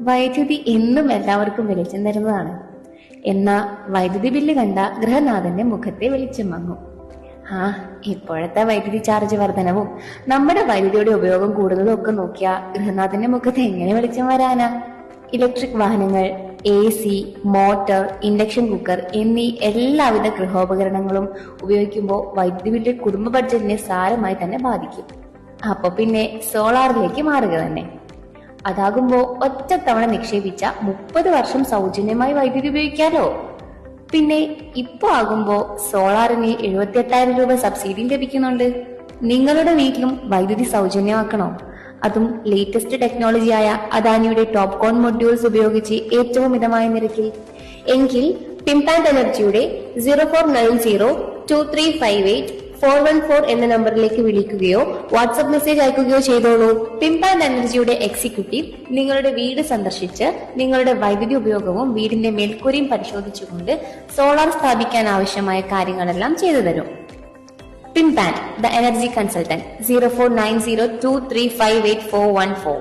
വൈദ്യുതി എന്നും എല്ലാവർക്കും വെളിച്ചം തരുന്നതാണ്. എന്നാ വൈദ്യുതി ബില്ല് കണ്ട ഗൃഹനാഥന്റെ മുഖത്തെ വെളിച്ചം മങ്ങും. ആ ഇപ്പോഴത്തെ വൈദ്യുതി ചാർജ് വർധനവും നമ്മുടെ വൈദ്യുതിയുടെ ഉപയോഗം കൂടുന്നതും ഒക്കെ നോക്കിയാ ഗൃഹനാഥന്റെ മുഖത്ത് എങ്ങനെ വെളിച്ചം വരാനാ? ഇലക്ട്രിക് വാഹനങ്ങൾ A C motor induction cooker എന്നീ എല്ലാവിധ ഗൃഹോപകരണങ്ങളും ഉപയോഗിക്കുമ്പോൾ വൈദ്യുതി ബില്ല് കുടുംബ ബഡ്ജറ്റിനെ സാരമായി തന്നെ ബാധിക്കും. അപ്പൊ പിന്നെ സോളാറിലേക്ക് മാറുക തന്നെ. അതാകുമ്പോ ഒറ്റത്തവണ നിക്ഷേപിച്ച മുപ്പത് വർഷം സൗജന്യമായി വൈദ്യുതി ഉപയോഗിക്കാലോ? പിന്നെ ഇപ്പൊ ആകുമ്പോ സോളാറിന് എഴുപത്തി എട്ടായിരം രൂപ സബ്സിഡിയും ലഭിക്കുന്നുണ്ട്. നിങ്ങളുടെ വീട്ടിലും വൈദ്യുതി സൗജന്യമാക്കണോ? അതും ലേറ്റസ്റ്റ് ടെക്നോളജിയായ അദാനിയുടെ ടോപ്പ് കോൺ മൊഡ്യൂൾസ് ഉപയോഗിച്ച് ഏറ്റവും മിതമായ നിരക്കിൽ. എങ്കിൽ പിംപാൻഡ് എനർജിയുടെ zero four nine zero two three five eight four one four എന്ന നമ്പറിലേക്ക് വിളിക്കുകയോ വാട്സ്ആപ്പ് മെസ്സേജ് അയക്കുകയോ ചെയ്തോളൂ. പിംപാൻഡ് എനർജിയുടെ എക്സിക്യൂട്ടീവ് നിങ്ങളുടെ വീട് സന്ദർശിച്ച് നിങ്ങളുടെ വൈദ്യുതി ഉപയോഗവും വീടിന്റെ മേൽക്കൂരയും പരിശോധിച്ചുകൊണ്ട് സോളാർ സ്ഥാപിക്കാൻ ആവശ്യമായ കാര്യങ്ങളെല്ലാം ചെയ്തു തരും. പിംപാൻ the energy consultant zero four nine zero two three five eight four one four.